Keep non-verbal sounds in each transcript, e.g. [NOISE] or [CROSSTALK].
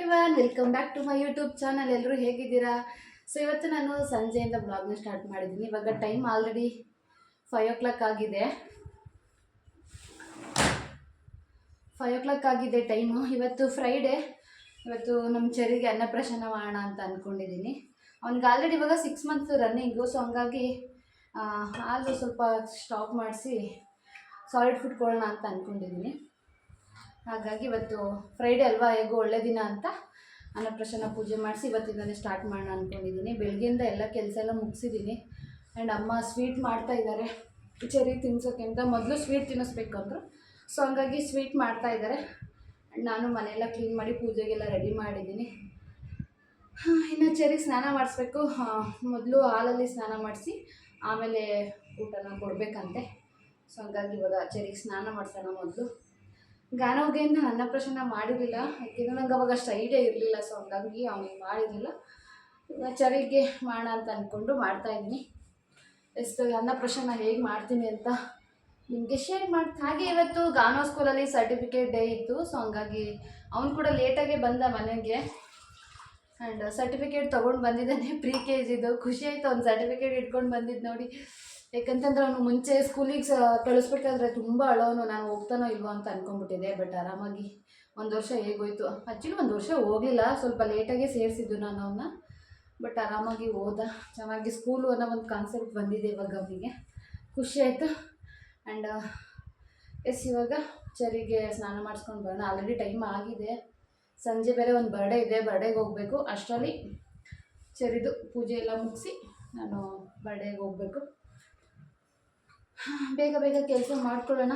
Everyone welcome back to my YouTube channel ಎಲ್ಲರೂ ಹೇಗಿದ್ದೀರಾ? So ಇವತ್ತು ನಾನು ಸಂಜೆಯಿಂದ ಬ್ಲಾಗ್ನ ಸ್ಟಾರ್ಟ್ ಮಾಡಿದ್ದೀನಿ. ಇವಾಗ time already five o'clock ಆಗಿದೆ. ಫೈವ್ ಓ ಕ್ಲಾಕ್ ಆಗಿದೆ ಟೈಮು ಇವತ್ತು ಫ್ರೈಡೇ ಇವತ್ತು ನಮ್ಮ ಚರಿಗೆ ಅನ್ನಪ್ರಸನ್ನ ಮಾಡೋಣ ಅಂತ ಅಂದ್ಕೊಂಡಿದ್ದೀನಿ ಅವ್ನಿಗೆ ಆಲ್ರೆಡಿ ಇವಾಗ ಸಿಕ್ಸ್ ಮಂತ್ಸ್ ರನ್ನಿಂಗು ಸೊ ಹಂಗಾಗಿ ಹಾಲು ಸ್ವಲ್ಪ ಸ್ಟಾಪ್ ಮಾಡಿಸಿ ಸಾಲಿಡ್ ಫುಡ್ ಕೊಡೋಣ ಅಂತ ಅಂದ್ಕೊಂಡಿದ್ದೀನಿ ಹಾಗಾಗಿ ಇವತ್ತು ಫ್ರೈಡೇ ಅಲ್ವಾ? ಹೇಗೋ ಒಳ್ಳೆ ದಿನ ಅಂತ ಅನ್ನಪ್ರಸನ್ನ ಪೂಜೆ ಮಾಡಿಸಿ ಇವತ್ತಿಂದಲೇ ಸ್ಟಾರ್ಟ್ ಮಾಡೋಣ ಅಂದ್ಕೊಂಡಿದ್ದೀನಿ ಬೆಳಗ್ಗೆಯಿಂದ ಎಲ್ಲ ಕೆಲಸ ಎಲ್ಲ ಮುಗಿಸಿದ್ದೀನಿ. ಆ್ಯಂಡ್ ಅಮ್ಮ ಸ್ವೀಟ್ ಮಾಡ್ತಾ ಇದ್ದಾರೆ ಚೆರಿ ತಿನ್ಸೋಕ್ಕಿಂತ ಮೊದಲು ಸ್ವೀಟ್ ತಿನ್ನಿಸ್ಬೇಕು ಅಂದರು. ಸೊ ಹಂಗಾಗಿ ಸ್ವೀಟ್ ಮಾಡ್ತಾ ಇದ್ದಾರೆ ಆ್ಯಂಡ್ ನಾನು ಮನೆಯೆಲ್ಲ ಕ್ಲೀನ್ ಮಾಡಿ ಪೂಜೆಗೆಲ್ಲ ರೆಡಿ ಮಾಡಿದ್ದೀನಿ. ಇನ್ನು ಚೆರಿ ಸ್ನಾನ ಮಾಡಿಸ್ಬೇಕು. ಮೊದಲು ಹಾಲಲ್ಲಿ ಸ್ನಾನ ಮಾಡಿಸಿ ಆಮೇಲೆ ಊಟನ ಕೊಡಬೇಕಂತೆ. ಸೊ ಹಂಗಾಗಿ ಇವಾಗ ಚೆರಿಗೆ ಸ್ನಾನ ಮಾಡ್ಸೋಣ ಮೊದಲು. ಗಾನವಗೆಯಿಂದ ಅನ್ನಪ್ರಸನ್ನ ಮಾಡಿರಲಿಲ್ಲ. ಯಾಕೆಂದರೆ ನಂಗೆ ಅವಾಗ ಅಷ್ಟು ಐಡಿಯಾ ಇರಲಿಲ್ಲ ಸೊ ಹಂಗಾಗಿ ಅವನಿಗೆ ಮಾಡಿರಲಿಲ್ಲ ಚರಿಗೆ ಮಾಡೋಣ ಅಂತ ಅಂದ್ಕೊಂಡು ಮಾಡ್ತಾಯಿದ್ದೀನಿ ಎಷ್ಟು ಅನ್ನಪ್ರಸನ್ನ ಹೇಗೆ ಮಾಡ್ತೀನಿ ಅಂತ ನಿಮಗೆ ಶೇರ್ ಮಾಡ್ತ ಹಾಗೆ ಇವತ್ತು ಗಾನೋ ಸ್ಕೂಲಲ್ಲಿ ಸರ್ಟಿಫಿಕೇಟ್ ಡೇ ಇತ್ತು ಸೊ ಹಂಗಾಗಿ ಅವನು ಕೂಡ ಲೇಟಾಗೆ ಬಂದ ಮನೆಗೆ. ಆ್ಯಂಡ್ ಸರ್ಟಿಫಿಕೇಟ್ ತೊಗೊಂಡು ಬಂದಿದ್ದಾನೆ ಪ್ರೀ ಕೆ ಜಿದು ಖುಷಿ ಆಯಿತು, ಅವ್ನು ಸರ್ಟಿಫಿಕೇಟ್ ಇಟ್ಕೊಂಡು ಬಂದಿದ್ದು ನೋಡಿ. ಯಾಕಂತಂದ್ರೆ ಅವನು ಮುಂಚೆ ಸ್ಕೂಲಿಗೆ ಕಳಿಸ್ಬೇಕಾದ್ರೆ ತುಂಬ ಅಳೋನು, ನಾನು ಹೋಗ್ತಾನೋ ಇಲ್ವೋ ಅಂತ ಅನ್ಕೊಂಡ್ಬಿಟ್ಟಿದೆ ಬಟ್ ಆರಾಮಾಗಿ ಒಂದು ವರ್ಷ ಹೇಗೋಯ್ತು. ಆ್ಯಕ್ಚುಲಿ ಒಂದು ವರ್ಷ ಹೋಗಲಿಲ್ಲ, ಸ್ವಲ್ಪ ಲೇಟಾಗೆ ಸೇರಿಸಿದ್ದು ನಾನು ಅವನ್ನ ಬಟ್ ಆರಾಮಾಗಿ ಹೋದ. ಚೆನ್ನಾಗಿ ಸ್ಕೂಲು ಅನ್ನೋ ಒಂದು ಕಾನ್ಸೆಪ್ಟ್ ಬಂದಿದೆ ಇವಾಗ ಅವನಿಗೆ. ಖುಷಿ ಆಯಿತು. ಆ್ಯಂಡ್ ಎಸ್ ಇವಾಗ ಚರಿಗೆ ಸ್ನಾನ ಮಾಡಿಸ್ಕೊಂಡು ಬರೋಣ. ಆಲ್ರೆಡಿ ಟೈಮ್ ಆಗಿದೆ. ಸಂಜೆ ಬೇರೆ ಒಂದು ಬರ್ಡೇ ಇದೆ ಬರ್ಡೇಗೆ ಹೋಗಬೇಕು. ಅಷ್ಟರಲ್ಲಿ ಚರಿದು ಪೂಜೆ ಎಲ್ಲ ಮುಗಿಸಿ ನಾನು ಬರ್ಡೇಗೆ ಹೋಗಬೇಕು. ಬೇಗ ಬೇಗ ಕೆಲಸ ಮಾಡ್ಕೊಳ್ಳೋಣ.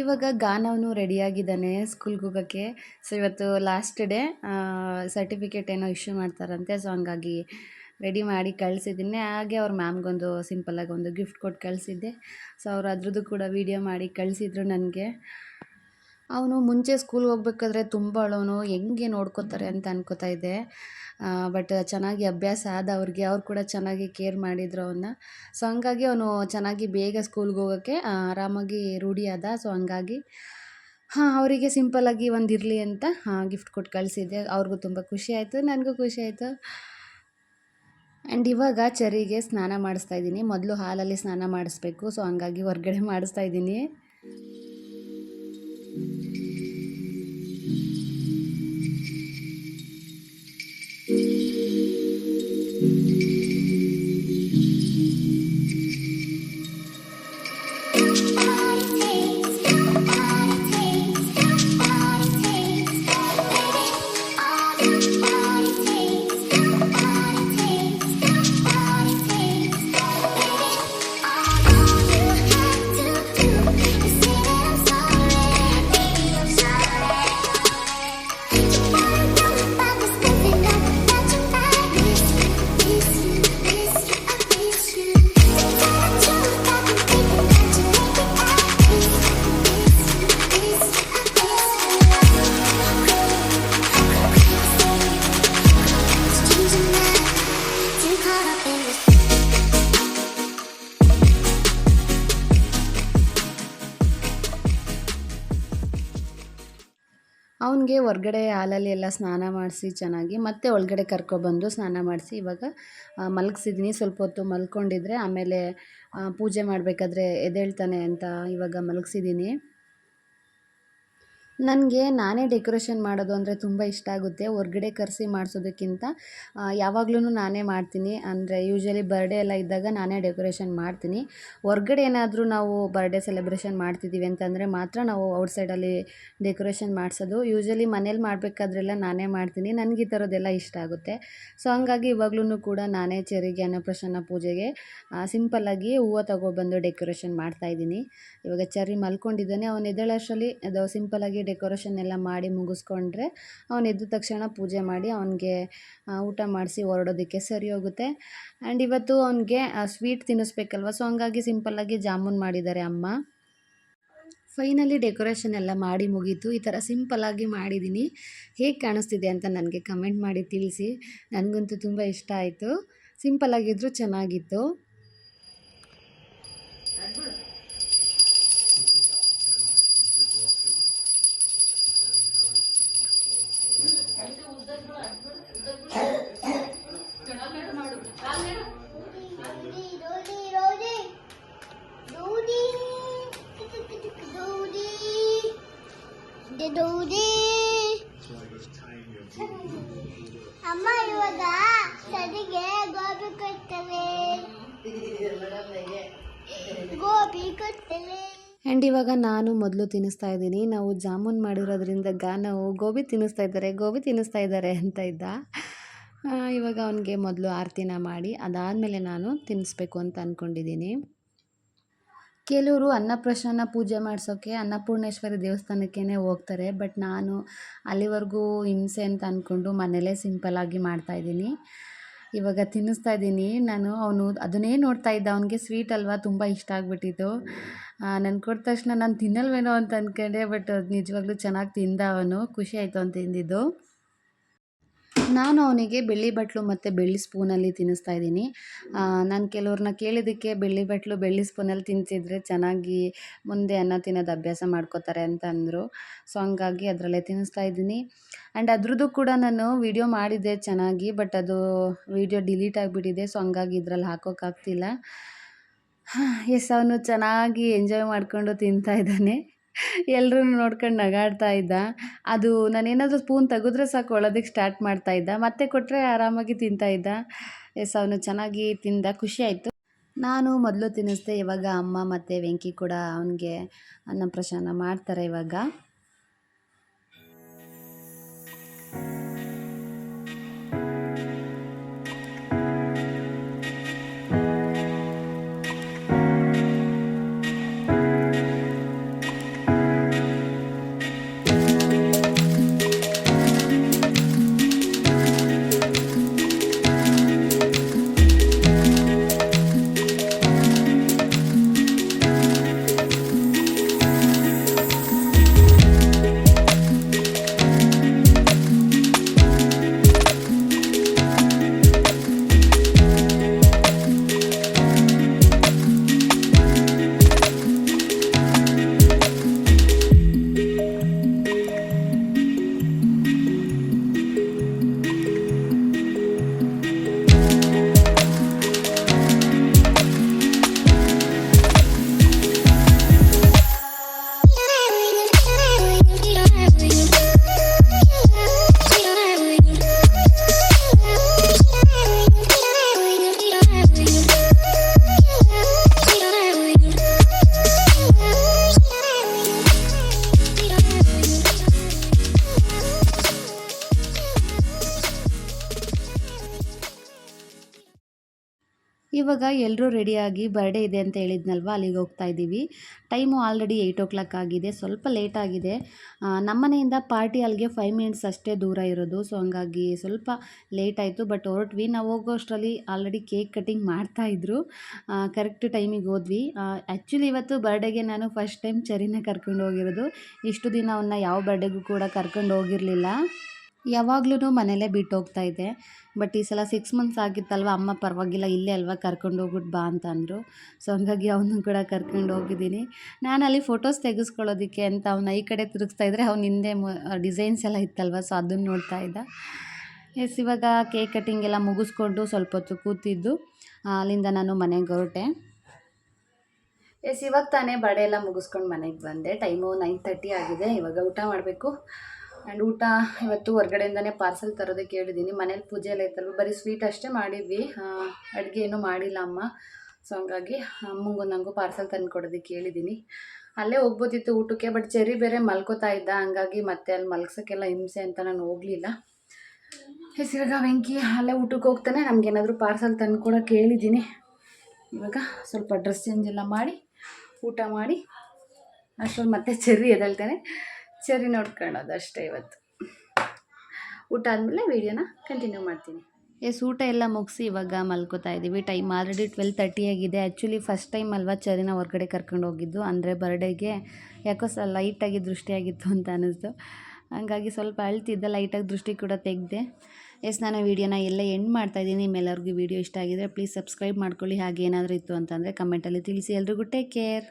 ಇವಾಗ ಗಾನವನು ರೆಡಿಯಾಗಿದ್ದಾನೆ ಸ್ಕೂಲ್ಗೆ ಹೋಗೋಕ್ಕೆ ಸೊ ಇವತ್ತು ಲಾಸ್ಟ್ ಡೇ ಸರ್ಟಿಫಿಕೇಟ್ ಏನೋ ಇಶ್ಯೂ ಮಾಡ್ತಾರಂತೆ. ಸೊ ಹಂಗಾಗಿ ರೆಡಿ ಮಾಡಿ ಕಳಿಸಿದ್ದೀನಿ. ಹಾಗೆ ಅವ್ರ ಮ್ಯಾಮ್ಗೊಂದು ಸಿಂಪಲ್ಲಾಗಿ ಒಂದು ಗಿಫ್ಟ್ ಕೊಟ್ಟು ಕಳಿಸಿದ್ದೆ. ಸೊ ಅವ್ರು ಅದ್ರದ್ದು ಕೂಡ ವೀಡಿಯೋ ಮಾಡಿ ಕಳಿಸಿದ್ರು ನನಗೆ. ಅವನು ಮುಂಚೆ ಸ್ಕೂಲ್ಗೆ ಹೋಗ್ಬೇಕಾದ್ರೆ ತುಂಬ ಅಳೋನು ಹೆಂಗೆ ನೋಡ್ಕೋತಾರೆ ಅಂತ ಅನ್ಕೋತಾ ಇದ್ದೆ. ಬಟ್ ಚೆನ್ನಾಗಿ ಅಭ್ಯಾಸ ಆದ ಅವ್ರಿಗೆ, ಅವ್ರು ಕೂಡ ಚೆನ್ನಾಗಿ ಕೇರ್ ಮಾಡಿದ್ರು ಅವನ್ನ ಸೊ ಹಂಗಾಗಿ ಅವನು ಚೆನ್ನಾಗಿ ಬೇಗ ಸ್ಕೂಲ್ಗೆ ಹೋಗೋಕ್ಕೆ ಆರಾಮಾಗಿ ರೂಢಿ ಆದ. ಸೊ ಹಂಗಾಗಿ, ಹಾಂ, ಅವರಿಗೆ ಸಿಂಪಲ್ಲಾಗಿ ಒಂದು ಇರಲಿ ಅಂತ ಗಿಫ್ಟ್ ಕೊಟ್ಟು ಕಳಿಸಿದ್ದೆ. ಅವ್ರಿಗೂ ತುಂಬ ಖುಷಿ ಆಯಿತು, ನನಗೂ ಖುಷಿ ಆಯಿತು. ಆ್ಯಂಡ್ ಇವಾಗ ಚರಿಗೆ ಸ್ನಾನ ಮಾಡಿಸ್ತಾ ಇದ್ದೀನಿ. ಮೊದಲು ಹಾಲಲ್ಲಿ ಸ್ನಾನ ಮಾಡಿಸ್ಬೇಕು. ಸೊ ಹಂಗಾಗಿ ಹೊರಗಡೆ ಮಾಡಿಸ್ತಾ ಇದ್ದೀನಿ. ಅವನಿಗೆ ಹೊರ್ಗಡೆ ಹಾಲಲ್ಲಿ ಎಲ್ಲ ಸ್ನಾನ ಮಾಡಿಸಿ ಚೆನ್ನಾಗಿ ಮತ್ತೆ ಒಳಗಡೆ ಕರ್ಕೊಬಂದು ಸ್ನಾನ ಮಾಡಿಸಿ ಇವಾಗ ಮಲಗಿಸಿದ್ದೀನಿ ಸ್ವಲ್ಪ ಹೊತ್ತು ಮಲ್ಕೊಂಡಿದ್ರೆ ಆಮೇಲೆ ಪೂಜೆ ಮಾಡಬೇಕಾದ್ರೆ ಎದ್ದೇಳ್ತಾನೆ ಅಂತ ಇವಾಗ ಮಲಗಿಸಿದ್ದೀನಿ ನನಗೆ ನಾನೇ ಡೆಕೋರೇಷನ್ ಮಾಡೋದು ಅಂದರೆ ತುಂಬ ಇಷ್ಟ ಆಗುತ್ತೆ. ಹೊರ್ಗಡೆ ಕರೆಸಿ ಮಾಡಿಸೋದಕ್ಕಿಂತ ಯಾವಾಗ್ಲೂ ನಾನೇ ಮಾಡ್ತೀನಿ. ಅಂದರೆ ಯೂಶ್ವಲಿ ಬರ್ಡೇ ಎಲ್ಲ ಇದ್ದಾಗ ನಾನೇ ಡೆಕೋರೇಷನ್ ಮಾಡ್ತೀನಿ. ಹೊರ್ಗಡೆ ಏನಾದರೂ ನಾವು ಬರ್ಡೇ ಸೆಲೆಬ್ರೇಷನ್ ಮಾಡ್ತಿದ್ದೀವಿ ಅಂತಂದರೆ ಮಾತ್ರ ನಾವು ಔಟ್ಸೈಡಲ್ಲಿ ಡೆಕೋರೇಷನ್ ಮಾಡಿಸೋದು. ಯೂಶ್ವಲಿ ಮನೇಲಿ ಮಾಡಬೇಕಾದ್ರೆಲ್ಲ ನಾನೇ ಮಾಡ್ತೀನಿ. ನನಗೆ ಈ ಥರದ್ದೆಲ್ಲ ಇಷ್ಟ ಆಗುತ್ತೆ. ಸೊ ಹಂಗಾಗಿ ಇವಾಗ್ಲೂ ಕೂಡ ನಾನೇ ಚೆರಿಗೆ, ಅನ್ನಪ್ರಸನ್ನ ಪೂಜೆಗೆ ಸಿಂಪಲ್ಲಾಗಿ ಹೂವು ತಗೊಬಂದು ಡೆಕೋರೇಷನ್ ಮಾಡ್ತಾಯಿದ್ದೀನಿ ಇವಾಗ ಚರಿ ಮಲ್ಕೊಂಡಿದ್ದಾನೆ. ಅವನ ಎದ್ದೇಳೋಷ್ಟರಲ್ಲಿ ಅದು ಸಿಂಪಲ್ಲಾಗಿ ಡೆಕೋರೇಷನ್ ಎಲ್ಲ ಮಾಡಿ ಮುಗಿಸ್ಕೊಂಡ್ರೆ ಅವನು ಎದ್ದ ತಕ್ಷಣ ಪೂಜೆ ಮಾಡಿ ಅವನಿಗೆ ಊಟ ಮಾಡಿಸಿ ಹೊರಡೋದಕ್ಕೆ ಸರಿ ಹೋಗುತ್ತೆ. ಆ್ಯಂಡ್ ಇವತ್ತು ಅವನಿಗೆ ಸ್ವೀಟ್ ತಿನ್ನಿಸ್ಬೇಕಲ್ವ? ಸೊ ಹಂಗಾಗಿ ಸಿಂಪಲ್ಲಾಗಿ ಜಾಮೂನ್ ಮಾಡಿದ್ದಾರೆ ಅಮ್ಮ. ಫೈನಲಿ ಡೆಕೋರೇಷನ್ ಎಲ್ಲ ಮಾಡಿ ಮುಗೀತು. ಈ ಥರ ಸಿಂಪಲ್ಲಾಗಿ ಮಾಡಿದ್ದೀನಿ ಹೇಗೆ ಕಾಣಿಸ್ತಿದೆ ಅಂತ ನನಗೆ ಕಮೆಂಟ್ ಮಾಡಿ ತಿಳಿಸಿ. ನನಗಂತೂ ತುಂಬ ಇಷ್ಟ ಆಯಿತು. ಸಿಂಪಲ್ಲಾಗಿದ್ದರೂ ಚೆನ್ನಾಗಿತ್ತು. ಆ್ಯಂಡ್ ಇವಾಗ ನಾನು ಮೊದಲು ತಿನ್ನಿಸ್ತಾ ಇದ್ದೀನಿ. ನಾವು ಜಾಮೂನ್ ಮಾಡಿರೋದ್ರಿಂದ ನಾವು ಗೋಬಿ ತಿನ್ನಿಸ್ತಾ ಇದ್ದಾರೆ. ಗೋಬಿ ತಿನ್ನಿಸ್ತಾ ಇದ್ದಾರೆ ಅಂತ ಇದ್ದ. ಇವಾಗ ಅವನಿಗೆ ಮೊದಲು ಆರತಿನ ಮಾಡಿ, ಅದಾದಮೇಲೆ ನಾನು ತಿನ್ನಿಸ್ಬೇಕು ಅಂತ ಅಂದ್ಕೊಂಡಿದ್ದೀನಿ ಕೆಲವರು ಅನ್ನಪ್ರಸನ್ನ ಪೂಜೆ ಮಾಡಿಸೋಕ್ಕೆ ಅನ್ನಪೂರ್ಣೇಶ್ವರಿ ದೇವಸ್ಥಾನಕ್ಕೇ ಹೋಗ್ತಾರೆ. ಬಟ್ ನಾನು ಅಲ್ಲಿವರೆಗೂ ಹಿಂಸೆ ಅಂತ ಅಂದ್ಕೊಂಡು ಮನೇಲೇ ಸಿಂಪಲ್ಲಾಗಿ ಮಾಡ್ತಾಯಿದ್ದೀನಿ ಇವಾಗ ತಿನ್ನಿಸ್ತಾ ಇದ್ದೀನಿ. ನಾನು ಅವನು ಅದನ್ನೇ ನೋಡ್ತಾ ಇದ್ದ. ಅವನಿಗೆ ಸ್ವೀಟ್ ಅಲ್ವಾ? ತುಂಬ ಇಷ್ಟ ಆಗಿಬಿಟ್ಟಿತ್ತು. ನಾನು ಕೊಟ್ಟ ತಕ್ಷಣ ನಾನು ತಿನ್ನಲ್ವೇನೋ ಅಂತ ಅಂದ್ಕೊಂಡೆ ಬಟ್ ಅದು ನಿಜವಾಗ್ಲೂ ಚೆನ್ನಾಗಿ ತಿಂದ ಅವನು. ಖುಷಿ ಆಯಿತು ಅಂತ ತಿಂದಿದ್ದು. ನಾನು ಅವನಿಗೆ ಬೆಳ್ಳಿ ಬಟ್ಲು ಮತ್ತು ಬೆಳ್ಳಿ ಸ್ಪೂನಲ್ಲಿ ತಿನ್ನಿಸ್ತಾ ಇದ್ದೀನಿ. ನಾನು ಕೆಲವ್ರನ್ನ ಕೇಳಿದ್ದಕ್ಕೆ ಬೆಳ್ಳಿ ಬಟ್ಲು, ಬೆಳ್ಳಿ ಸ್ಪೂನಲ್ಲಿ ತಿನ್ನಿಸಿದ್ರೆ ಚೆನ್ನಾಗಿ ಮುಂದೆ ಅನ್ನ ತಿನ್ನೋದು ಅಭ್ಯಾಸ ಮಾಡ್ಕೋತಾರೆ ಅಂತ ಅಂದರು. ಸೊ ಹಂಗಾಗಿ ಅದರಲ್ಲೇ ತಿನ್ನಿಸ್ತಾ ಇದ್ದೀನಿ. ಆ್ಯಂಡ್ ಅದ್ರದ್ದು ಕೂಡ ನಾನು ವಿಡಿಯೋ ಮಾಡಿದ್ದೆ ಚೆನ್ನಾಗಿ ಬಟ್ ಅದು ವಿಡಿಯೋ ಡಿಲೀಟ್ ಆಗಿಬಿಟ್ಟಿದೆ ಸೊ ಹಂಗಾಗಿ ಇದ್ರಲ್ಲಿ ಹಾಕೋಕ್ಕಾಗ್ತಿಲ್ಲ ಎಸ್ [SIGHS] ಅವನು ಚೆನ್ನಾಗಿ ಎಂಜಾಯ್ ಮಾಡಿಕೊಂಡು ತಿಂತಾ ಇದ್ದಾನೆ. ಎಲ್ಲರೂ ನೋಡ್ಕೊಂಡು ನಗಾಡ್ತಾ ಇದ್ದ. ಅದು ನಾನೇನಾದರೂ ಸ್ಪೂನ್ ತೆಗೆದ್ರೆ ಸಾಕು, ಒಳೋದಕ್ಕೆ ಸ್ಟಾರ್ಟ್ ಮಾಡ್ತಾ ಇದ್ದ. ಮತ್ತೆ ಕೊಟ್ಟರೆ ಆರಾಮಾಗಿ ತಿಂತಾ ಇದ್ದ. ಎಸ್ ಅವನು ಚೆನ್ನಾಗಿ ತಿಂದ, ಖುಷಿ ಆಯಿತು. ನಾನು ಮೊದಲು ತಿನ್ನಿಸ್ದೆ, ಇವಾಗ ಅಮ್ಮ ಮತ್ತು ವೆಂಕಿ ಕೂಡ ಅವನಿಗೆ ಅನ್ನಪ್ರಸನ್ನ ಮಾಡ್ತಾರೆ ಇವಾಗ. ಇವಾಗ ಎಲ್ಲರೂ ರೆಡಿಯಾಗಿ ಬರ್ಡೇ ಇದೆ ಅಂತ ಹೇಳಿದ್ನಲ್ವ? ಅಲ್ಲಿಗೆ ಹೋಗ್ತಾ ಇದ್ದೀವಿ. Time already eight o'clock ಆಗಿದೆ. ಸ್ವಲ್ಪ ಲೇಟ್ ಆಗಿದೆ. ಆ, ನಮ್ಮ ಮನೆಯಿಂದ ಪಾರ್ಟಿ ಅಲ್ಲಿಗೆ ಫೈವ್ ಮಿನಿಟ್ಸ್ ಅಷ್ಟೇ ದೂರ ಇರೋದು. ಸೊ ಹಂಗಾಗಿ ಸ್ವಲ್ಪ ಲೇಟ್ ಆಯಿತು. ಬಟ್ ಹೊರಟ್ವಿ. ನಾವು ಹೋಗೋಷ್ಟರಲ್ಲಿ ಆಲ್ರೆಡಿ ಕೇಕ್ ಕಟಿಂಗ್ ಮಾಡ್ತಾಯಿದ್ರು ಕರೆಕ್ಟ್ ಟೈಮಿಗೆ ಹೋದ್ವಿ. ಆ್ಯಕ್ಚುಲಿ ಇವತ್ತು ಬರ್ಡೇಗೆ ನಾನು ಫಸ್ಟ್ ಟೈಮ್ ಚರಿನ ಕರ್ಕೊಂಡು ಹೋಗಿರೋದು. ಇಷ್ಟು ದಿನ ಅವನ್ನ ಯಾವ ಬರ್ಡೇಗೂ ಕೂಡ ಕರ್ಕೊಂಡು ಹೋಗಿರಲಿಲ್ಲ. ಯಾವಾಗ್ಲೂ ಮನೇಲೇ ಬಿಟ್ಟು ಹೋಗ್ತಾ ಇದ್ದೆ ಬಟ್ ಈ ಸಲ ಸಿಕ್ಸ್ ಮಂತ್ಸ್ ಆಗಿತ್ತಲ್ವ, ಅಮ್ಮ ಪರವಾಗಿಲ್ಲ, ಇಲ್ಲೇ ಅಲ್ವಾ ಕರ್ಕೊಂಡು ಹೋಗ್ಬಿಟ್ಟು ಬಾ ಅಂತ ಅಂದರು. ಸೊ ಹಂಗಾಗಿ ಅವನು ಕೂಡ ಕರ್ಕೊಂಡು ಹೋಗಿದ್ದೀನಿ. ನಾನು ಅಲ್ಲಿ ಫೋಟೋಸ್ ತೆಗೆಸ್ಕೊಳ್ಳೋದಕ್ಕೆ ಅಂತ ಅವ್ನು ಈ ಕಡೆ ತಿರುಗಿಸ್ತಾ ಇದ್ದರೆ ಅವ್ನ ಹಿಂದೆ ಡಿಸೈನ್ಸ್ ಎಲ್ಲ ಇತ್ತಲ್ವ ಸೊ ಅದನ್ನು ನೋಡ್ತಾ ಇದ್ದ. ಎಸ್ ಇವಾಗ ಕೇಕ್ ಕಟ್ಟಿಂಗ್ ಎಲ್ಲ ಮುಗಿಸ್ಕೊಂಡು ಸ್ವಲ್ಪ ಹೊತ್ತು ಕೂತಿದ್ದು. ಅಲ್ಲಿಂದ ನಾನು ಮನೆಗೆ ಹೊರಟೆ. ಎಸ್ ಇವಾಗ ತಾನೇ ಬಡೆ ಎಲ್ಲ ಮುಗಿಸ್ಕೊಂಡು ಮನೆಗೆ ಬಂದೆ. ಟೈಮು ನೈನ್ ತರ್ಟಿ ಆಗಿದೆ, ಇವಾಗ ಊಟ ಮಾಡಬೇಕು. ಆ್ಯಂಡ್ ಊಟ ಇವತ್ತು ಹೊರ್ಗಡೆಯಿಂದನೇ ಪಾರ್ಸೆಲ್ ತರೋದಕ್ಕೆ ಹೇಳಿದ್ದೀನಿ ಮನೇಲಿ ಪೂಜೆ ಎಲ್ಲ ಇತ್ತಲ್ವ? ಬರೀ ಸ್ವೀಟ್ ಅಷ್ಟೇ ಮಾಡಿದ್ವಿ. ಅಡುಗೆ ಏನೂ ಮಾಡಿಲ್ಲ ಅಮ್ಮ. ಸೊ ಹಂಗಾಗಿ ಅಮ್ಮಂಗೂ ನನಗೂ ಪಾರ್ಸೆಲ್ ತಂದು ಕೊಡೋದಕ್ಕೆ ಹೇಳಿದ್ದೀನಿ ಅಲ್ಲೇ ಹೋಗ್ಬೋದಿತ್ತು ಊಟಕ್ಕೆ ಬಟ್ ಚೆರಿ ಬೇರೆ ಮಲ್ಕೋತಾ ಇದ್ದ. ಹಂಗಾಗಿ ಮತ್ತೆ ಅಲ್ಲಿ ಮಲ್ಗ್ಸೋಕ್ಕೆಲ್ಲ ಹಿಂಸೆ ಅಂತ ನಾನು ಹೋಗಲಿಲ್ಲ. ಹೆಸರಾಗ ವೆಂಕಿ ಅಲ್ಲೇ ಊಟಕ್ಕೆ ಹೋಗ್ತಾನೆ. ನಮಗೇನಾದರೂ ಪಾರ್ಸೆಲ್ ತಂದು ಕೊಡೋಕೆ ಹೇಳಿದ್ದೀನಿ ಇವಾಗ ಸ್ವಲ್ಪ ಡ್ರೆಸ್ ಚೇಂಜ್ ಎಲ್ಲ ಮಾಡಿ, ಊಟ ಮಾಡಿ, ಅಷ್ಟರಲ್ಲಿ ಮತ್ತೆ ಚೆರ್ರಿ ಎದಳ್ತಾನೆ. ಚೆರ್ರಿ ನೋಡ್ಕೊಳ್ಳೋದು ಅಷ್ಟೇ ಇವತ್ತು. ಊಟ ಆದಮೇಲೆ ವೀಡಿಯೋನ ಕಂಟಿನ್ಯೂ ಮಾಡ್ತೀನಿ. ಎಸ್, ಊಟ ಎಲ್ಲ ಮುಗಿಸಿ ಇವಾಗ ಮಲ್ಕೋತಾ ಇದ್ದೀವಿ ಟೈಮ್ ಆಲ್ರೆಡಿ ಟ್ವೆಲ್ ತರ್ಟಿ ಆಗಿದೆ. ಆ್ಯಕ್ಚುಲಿ ಫಸ್ಟ್ ಟೈಮ್ ಅಲ್ವಾ ಚರಿನ ಹೊರಗಡೆ ಕರ್ಕೊಂಡು ಹೋಗಿದ್ದು. ಅಂದರೆ ಬರ್ಡೇಗೆ ಯಾಕೋ ಸ ಲೈಟಾಗಿ ದೃಷ್ಟಿಯಾಗಿತ್ತು ಅಂತ ಅನ್ನಿಸ್ತು ಹಂಗಾಗಿ ಸ್ವಲ್ಪ ಅಳ್ತಿದ್ದ ಲೈಟಾಗಿ ದೃಷ್ಟಿ ಕೂಡ ತೆಗೆದೆ. ಎಸ್, ನಾನು ವೀಡಿಯೋನ ಎಲ್ಲ ಎಂಡ್ ಮಾಡ್ತಾ ಇದ್ದೀನಿ. ನಿಮ್ಮೆಲ್ಲರಿಗೂ ವೀಡಿಯೋ ಇಷ್ಟ ಆಗಿದ್ರೆ ಪ್ಲೀಸ್ ಸಬ್ಸ್ಕ್ರೈಬ್ ಮಾಡ್ಕೊಳ್ಳಿ. ಹಾಗೆ ಏನಾದರೂ ಇತ್ತು ಅಂತಂದರೆ ಕಮೆಂಟಲ್ಲಿ ತಿಳಿಸಿ. ಎಲ್ರಿಗೂ ಟೇಕ್ ಕೇರ್